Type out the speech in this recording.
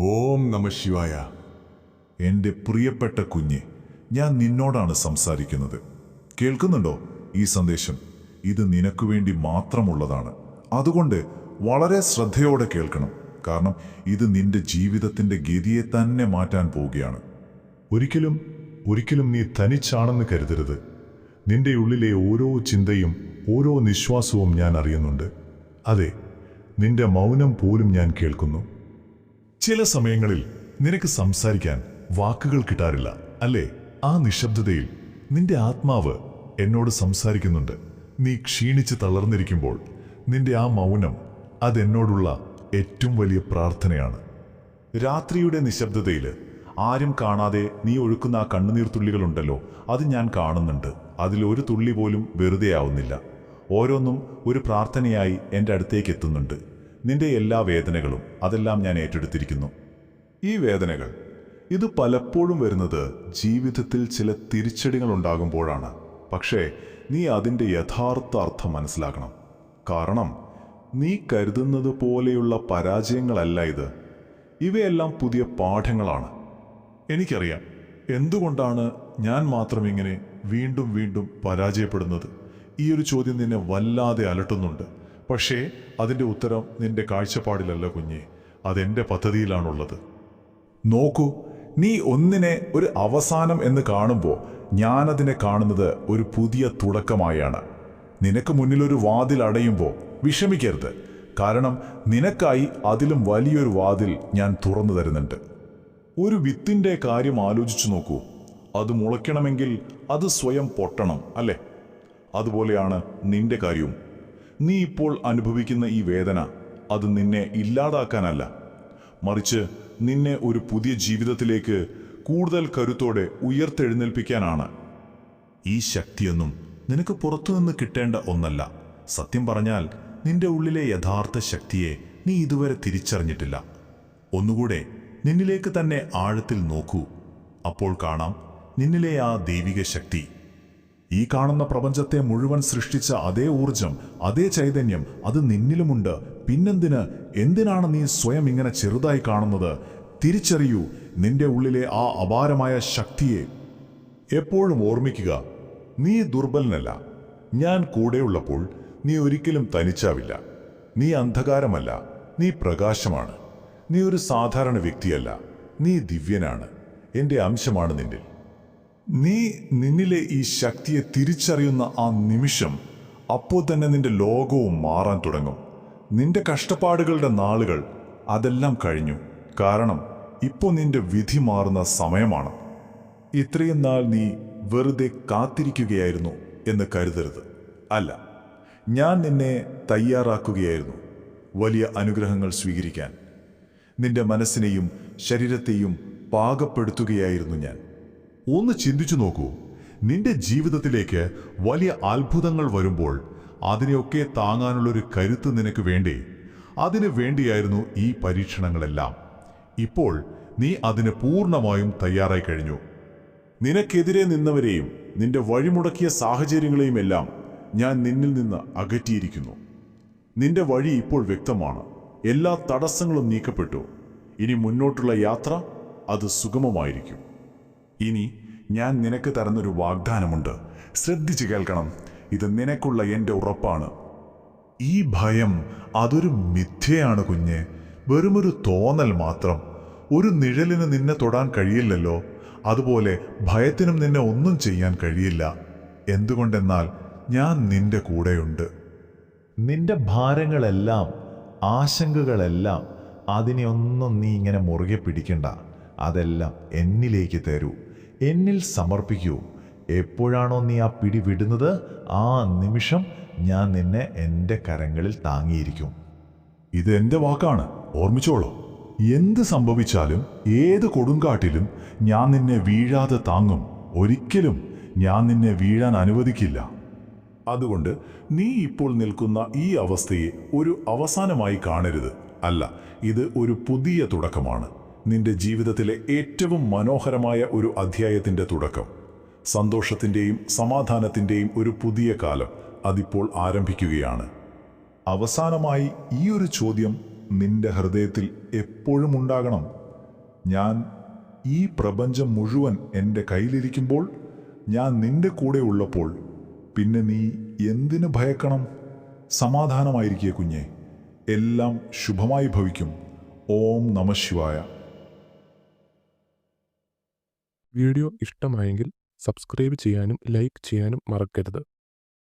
ഓം നമ ശിവായ. എന്റെ പ്രിയപ്പെട്ട കുഞ്ഞ് ഞാൻ നിന്നോടാണ് സംസാരിക്കുന്നത്. കേൾക്കുന്നുണ്ടോ ഈ സന്ദേശം? ഇത് നിനക്ക് വേണ്ടി മാത്രമുള്ളതാണ്. അതുകൊണ്ട് വളരെ ശ്രദ്ധയോടെ കേൾക്കണം. കാരണം ഇത് നിന്റെ ജീവിതത്തിന്റെ ഗതിയെ തന്നെ മാറ്റാൻ പോവുകയാണ്. ഒരിക്കലും ഒരിക്കലും നീ തനിച്ചാണെന്ന് കരുതരുത്. നിന്റെ ഉള്ളിലെ ഓരോ ചിന്തയും ഓരോ നിശ്വാസവും ഞാൻ അറിയുന്നുണ്ട്. അതെ നിന്റെ മൗനം പോലും ഞാൻ കേൾക്കുന്നു. ചില സമയങ്ങളിൽ നിനക്ക് സംസാരിക്കാൻ വാക്കുകൾ കിട്ടാറില്ല അല്ലേ? ആ നിശബ്ദതയിൽ നിന്റെ ആത്മാവ് എന്നോട് സംസാരിക്കുന്നുണ്ട്. നീ ക്ഷീണിച്ച് തളർന്നിരിക്കുമ്പോൾ നിന്റെ ആ മൗനം അതെന്നോടുള്ള ഏറ്റവും വലിയ പ്രാർത്ഥനയാണ്. രാത്രിയുടെ നിശബ്ദതയിൽ ആരും കാണാതെ നീ ഒഴുക്കുന്ന ആ കണ്ണുനീർ തുള്ളികളുണ്ടല്ലോ അത് ഞാൻ കാണുന്നുണ്ട്. അതിലൊരു തുള്ളി പോലും വെറുതെയാവുന്നില്ല. ഓരോന്നും ഒരു പ്രാർത്ഥനയായി എന്റെ അടുത്തേക്ക് എത്തുന്നുണ്ട്. നിന്റെ എല്ലാ വേദനകളും അതെല്ലാം ഞാൻ ഏറ്റെടുത്തിരിക്കുന്നു. ഈ വേദനകൾ ഇത് പലപ്പോഴും വരുന്നത് ജീവിതത്തിൽ ചില തിരിച്ചടികൾ ഉണ്ടാകുമ്പോഴാണ്. പക്ഷേ നീ അതിന്റെ യഥാർത്ഥ അർത്ഥം മനസ്സിലാക്കണം. കാരണം നീ കരുതുന്നത് പോലെയുള്ള പരാജയങ്ങളല്ല ഇത്. ഇവയെല്ലാം പുതിയ പാഠങ്ങളാണ്. എനിക്കറിയാം എന്തുകൊണ്ടാണ് ഞാൻ മാത്രം ഇങ്ങനെ വീണ്ടും വീണ്ടും പരാജയപ്പെടുന്നത്? ഈ ഒരു ചോദ്യം നിന്നെ വല്ലാതെ അലട്ടുന്നുണ്ട്. പക്ഷേ അതിന്റെ ഉത്തരം നിന്റെ കാഴ്ചപ്പാടിലല്ല കുഞ്ഞെ. അതെന്റെ പദ്ധതിയിലാണുള്ളത്. നോക്കൂ നീ ഒന്നിനെ ഒരു അവസാനം എന്ന് കാണുമ്പോൾ ഞാനതിനെ കാണുന്നത് ഒരു പുതിയ തുടക്കമായാണ്. നിനക്ക് മുന്നിലൊരു വാതിൽ അടയുമ്പോൾ വിഷമിക്കരുത്. കാരണം നിനക്കായി അതിലും വലിയൊരു വാതിൽ ഞാൻ തുറന്നു തരുന്നുണ്ട്. ഒരു വിത്തിന്റെ കാര്യം ആലോചിച്ചു നോക്കൂ. അത് മുളയ്ക്കണമെങ്കിൽ അത് സ്വയം പൊട്ടണം അല്ലേ? അതുപോലെയാണ് നിന്റെ കാര്യവും. നീ ഇപ്പോൾ അനുഭവിക്കുന്ന ഈ വേദന അത് നിന്നെ ഇല്ലാതാക്കാനല്ല. മറിച്ച് നിന്നെ ഒരു പുതിയ ജീവിതത്തിലേക്ക് കൂടുതൽ കരുത്തോടെ ഉയർത്തെഴുന്നേൽപ്പിക്കാനാണ്. ഈ ശക്തിയൊന്നും നിനക്ക് പുറത്തുനിന്ന് കിട്ടേണ്ട ഒന്നല്ല. സത്യം പറഞ്ഞാൽ നിന്റെ ഉള്ളിലെ യഥാർത്ഥ ശക്തിയെ നീ ഇതുവരെ തിരിച്ചറിഞ്ഞിട്ടില്ല. ഒന്നുകൂടെ നിന്നിലേക്ക് തന്നെ ആഴത്തിൽ നോക്കൂ. അപ്പോൾ കാണാം നിന്നിലെ ആ ദൈവിക ശക്തി ഈ കാണുന്ന പ്രപഞ്ചത്തെ മുഴുവൻ സൃഷ്ടിച്ച അതേ ഊർജം അതേ ചൈതന്യം അത് നിന്നിലുമുണ്ട്. പിന്നെന്തിന്? എന്തിനാണ് നീ സ്വയം ഇങ്ങനെ ചെറുതായി കാണുന്നത്? തിരിച്ചറിയൂ നിന്റെ ഉള്ളിലെ ആ അപാരമായ ശക്തിയെ. എപ്പോഴും ഓർമ്മിക്കുക നീ ദുർബലനല്ല. ഞാൻ കൂടെയുള്ളപ്പോൾ നീ ഒരിക്കലും തനിച്ചാവില്ല. നീ അന്ധകാരമല്ല നീ പ്രകാശമാണ്. നീ ഒരു സാധാരണ വ്യക്തിയല്ല നീ ദിവ്യനാണ്. എന്റെ അംശമാണ് നിന്നിൽ. നീ നിന്നിലെ ഈ ശക്തിയെ തിരിച്ചറിയുന്ന ആ നിമിഷം അപ്പോൾ തന്നെ നിന്റെ ലോകവും മാറാൻ തുടങ്ങും. നിന്റെ കഷ്ടപ്പാടുകളുടെ നാളുകൾ അതെല്ലാം കഴിഞ്ഞു. കാരണം ഇപ്പോൾ നിന്റെ വിധി മാറുന്ന സമയമാണ്. ഇത്രയും നാൾ നീ വെറുതെ കാത്തിരിക്കുകയായിരുന്നു എന്ന് കരുതരുത്. അല്ല ഞാൻ നിന്നെ തയ്യാറാക്കുകയായിരുന്നു വലിയ അനുഗ്രഹങ്ങൾ സ്വീകരിക്കാൻ. നിന്റെ മനസ്സിനെയും ശരീരത്തെയും പാകപ്പെടുത്തുകയായിരുന്നു ഞാൻ. ഒന്ന് ചിന്തിച്ചു നോക്കൂ. നിന്റെ ജീവിതത്തിലേക്ക് വലിയ അത്ഭുതങ്ങൾ വരുമ്പോൾ അതിനെയൊക്കെ താങ്ങാനുള്ളൊരു കരുത്ത് നിനക്ക് വേണ്ടി? അതിനു വേണ്ടിയായിരുന്നു ഈ പരീക്ഷണങ്ങളെല്ലാം. ഇപ്പോൾ നീ അതിന് പൂർണമായും തയ്യാറായി കഴിഞ്ഞു. നിനക്കെതിരെ നിന്നവരെയും നിന്റെ വഴിമുടക്കിയ സാഹചര്യങ്ങളെയും എല്ലാം ഞാൻ നിന്നിൽ നിന്ന് അകറ്റിയിരിക്കുന്നു. നിന്റെ വഴി ഇപ്പോൾ വ്യക്തമാണ്. എല്ലാ തടസ്സങ്ങളും നീക്കപ്പെട്ടു. ഇനി മുന്നോട്ടുള്ള യാത്ര അത് സുഗമമായിരിക്കും. ഇനി ഞാൻ നിനക്ക് തരുന്നൊരു വാഗ്ദാനമുണ്ട്. ശ്രദ്ധിച്ചു കേൾക്കണം. ഇത് നിനക്കുള്ള എന്റെ ഉറപ്പാണ്. ഈ ഭയം അതൊരു മിഥ്യയാണ് കുഞ്ഞെ. വെറുമൊരു തോന്നൽ മാത്രം. ഒരു നിഴലിന് നിന്നെ തൊടാൻ കഴിയില്ലല്ലോ. അതുപോലെ ഭയത്തിനും നിന്നെ ഒന്നും ചെയ്യാൻ കഴിയില്ല. എന്തുകൊണ്ടെന്നാൽ ഞാൻ നിന്റെ കൂടെയുണ്ട്. നിന്റെ ഭാരങ്ങളെല്ലാം ആശങ്കകളെല്ലാം അതിനെ ഒന്നും നീ ഇങ്ങനെ മുറുകെ പിടിക്കണ്ട. അതെല്ലാം എന്നിലേക്ക് തരൂ. എന്നിൽ സമർപ്പിക്കൂ. എപ്പോഴാണോ നീ ആ പിടി വിടുന്നത് ആ നിമിഷം ഞാൻ നിന്നെ എന്റെ കരങ്ങളിൽ താങ്ങിയിരിക്കും. ഇത് എന്റെ വാക്കാണ്. ഓർമ്മിച്ചോളൂ. എന്ത് സംഭവിച്ചാലും ഏത് കൊടുങ്കാട്ടിലും ഞാൻ നിന്നെ വീഴാതെ താങ്ങും. ഒരിക്കലും ഞാൻ നിന്നെ വീഴാൻ അനുവദിക്കില്ല. അതുകൊണ്ട് നീ ഇപ്പോൾ നിൽക്കുന്ന ഈ അവസ്ഥയെ ഒരു അവസാനമായി കാണരുത്. അല്ല ഇത് ഒരു പുതിയ തുടക്കമാണ്. നിന്റെ ജീവിതത്തിലെ ഏറ്റവും മനോഹരമായ ഒരു അധ്യായത്തിന്റെ തുടക്കം. സന്തോഷത്തിന്റെയും സമാധാനത്തിന്റെയും ഒരു പുതിയ കാലം അതിപ്പോൾ ആരംഭിക്കുകയാണ്. അവസാനമായി ഈ ഒരു ചോദ്യം നിന്റെ ഹൃദയത്തിൽ എപ്പോഴും ഉണ്ടാകണം. ഞാൻ ഈ പ്രപഞ്ചം മുഴുവൻ എന്റെ കയ്യിലിരിക്കുമ്പോൾ ഞാൻ നിന്റെ കൂടെ ഉള്ളപ്പോൾ പിന്നെ നീ എന്തിന് ഭയക്കണം? സമാധാനമായിരിക്കേ കുഞ്ഞെ. എല്ലാം ശുഭമായി ഭവിക്കും. ഓം നമശിവായ വീഡിയോ ഇഷ്ടമായെങ്കിൽ സബ്സ്ക്രൈബ് ചെയ്യാനും ലൈക്ക് ചെയ്യാനും മറക്കരുത്.